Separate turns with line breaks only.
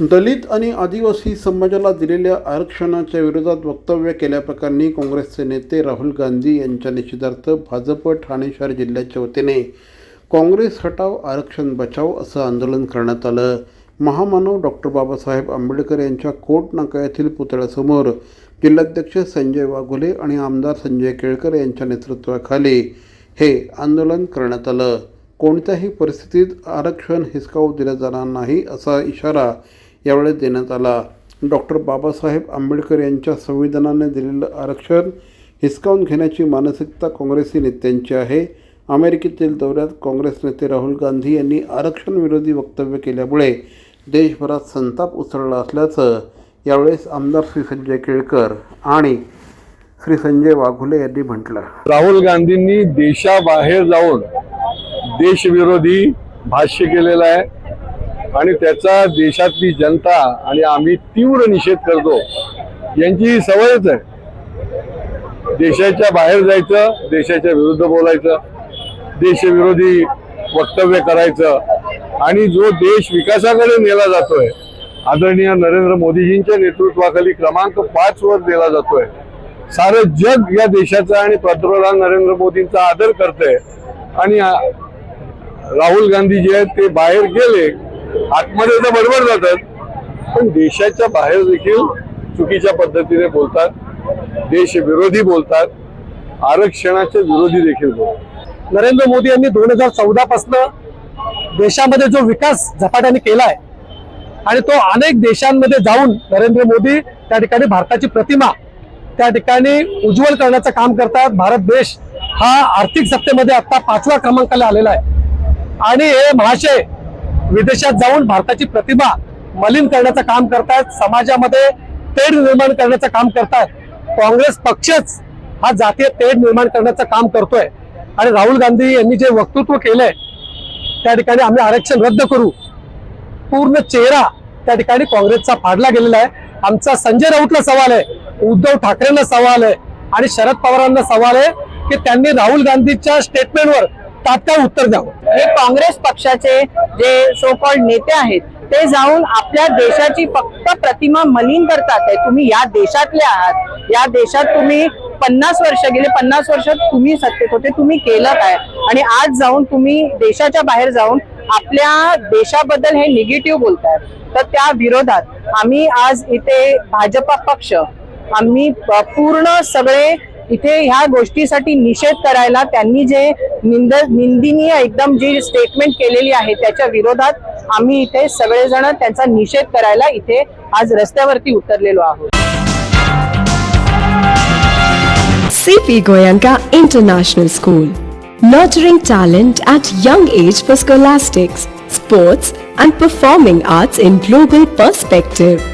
दलित आणि आदिवासी समाजाला दिलेल्या आरक्षणाच्या विरोधात वक्तव्य केल्याप्रकरणी काँग्रेसचे नेते राहुल गांधी यांच्या निषेधार्थ भाजप ठाणे शहर जिल्ह्याच्या वतीने काँग्रेस हटाव आरक्षण बचाव असं आंदोलन करण्यात आलं. महामानव डॉक्टर बाबासाहेब आंबेडकर यांच्या कोट नाका येथील पुतळ्यासमोर जिल्हाध्यक्ष संजय वाघोले आणि आमदार संजय केळकर यांच्या नेतृत्वाखाली हे आंदोलन करण्यात आलं. कोणत्याही परिस्थितीत आरक्षण हिसकावू दिलं जाणार नाही असा इशारा यावेळी देण्यात आला. डॉक्टर बाबासाहेब आंबेडकर यांच्या संविधानाने दिलेलं आरक्षण हिसकावून घेण्याची मानसिकता काँग्रेसी नेत्यांची आहे. अमेरिकेतील दौऱ्यात काँग्रेस नेते राहुल गांधी यांनी आरक्षण विरोधी वक्तव्य केल्यामुळे देशभरात संताप उसळला असल्याचं यावेळेस आमदार श्री संजय केळकर आणि श्री संजय वाघुले यांनी म्हटलं.
राहुल गांधींनी देशाबाहेर जाऊन देशविरोधी भाष्य केलेलं आहे. आणि त्याचा देशातली जनता आणि आम्ही तीव्र निषेध करतो यांची ही सवयच आहे. देशाच्या बाहेर जायचं देशाच्या विरुद्ध बोलायचं देशविरोधी वक्तव्य करायचं आणि जो देश विकासाकडे नेला जातोय आदरणीय नरेंद्र मोदीजींच्या नेतृत्वाखाली क्रमांक पाच वर दिला जातोय. सारं जग या देशाचा आणि पंतप्रधान नरेंद्र मोदींचा आदर करतंय. आणि राहुल गांधी जे आहेत ते बाहेर गेले आतमध्ये तर बरोबर जातात. पण देशाच्या बाहेर देखील चुकीच्या पद्धतीने बोलतात. देशविरोधी बोलतात. आरक्षणाच्या विरोधी देखील बोलतात.
नरेंद्र मोदी यांनी दोन हजार चौदा पासनं देशामध्ये जो विकास झपाट्याने केलाय आणि तो अनेक देशांमध्ये जाऊन नरेंद्र मोदी त्या ठिकाणी भारताची प्रतिमा त्या ठिकाणी उज्ज्वल करण्याचं काम करतात. भारत देश हा आर्थिक सत्तेमध्ये आता पाचव्या क्रमांकाला आलेला आहे. आणि हे महाशय विदेशात जाऊन भारताची प्रतिमा मलिन करण्याचं काम करतायत समाजामध्ये तेढ निर्माण करण्याचं काम करतायत. काँग्रेस पक्षच हा जातीय तेढ निर्माण करण्याचं काम करतोय. आणि राहुल गांधी यांनी जे वक्तृत्व केलंय त्या ठिकाणी आम्ही आरक्षण रद्द करू. पूर्ण चेहरा त्या ठिकाणी काँग्रेसचा फाडला गेलेला आहे. आमचा संजय राऊतला सवाल आहे उद्धव ठाकरेंना सवाल आहे आणि शरद पवारांना सवाल आहे की त्यांनी राहुल गांधीच्या स्टेटमेंटवर तात्काळ उत्तर द्यावं.
हे काँग्रेस पक्षाचे जे सोकॉल्ड नेते आहेत ते जाऊन आपल्या देशाची फक्त प्रतिमा मलिन करतात. आहे तुम्ही या देशातले आहात. या देशात तुम्ही पन्नास वर्ष गेले पन्नास वर्ष तुम्ही सत्तेत होते तुम्ही केलं काय आणि आज जाऊन तुम्ही देशाच्या बाहेर जाऊन आपल्या देशाबद्दल हे निगेटिव्ह बोलताय. तर त्या विरोधात आम्ही आज इथे भाजपा पक्ष आम्ही पूर्ण सगळे इथे ह्या गोष्टीसाठी निषेध करायला त्यांनी जे निंद निंदिनीय एकदम जी स्टेटमेंट केलेली आहे त्याच्या विरोधात आम्ही इथे सगळेजण त्यांचा निषेध करायला इथे आज रस्त्यावरती उतरलेलो आहोत.
C P Goenka International School nurturing talent at young age for scholastics sports and performing arts in global perspective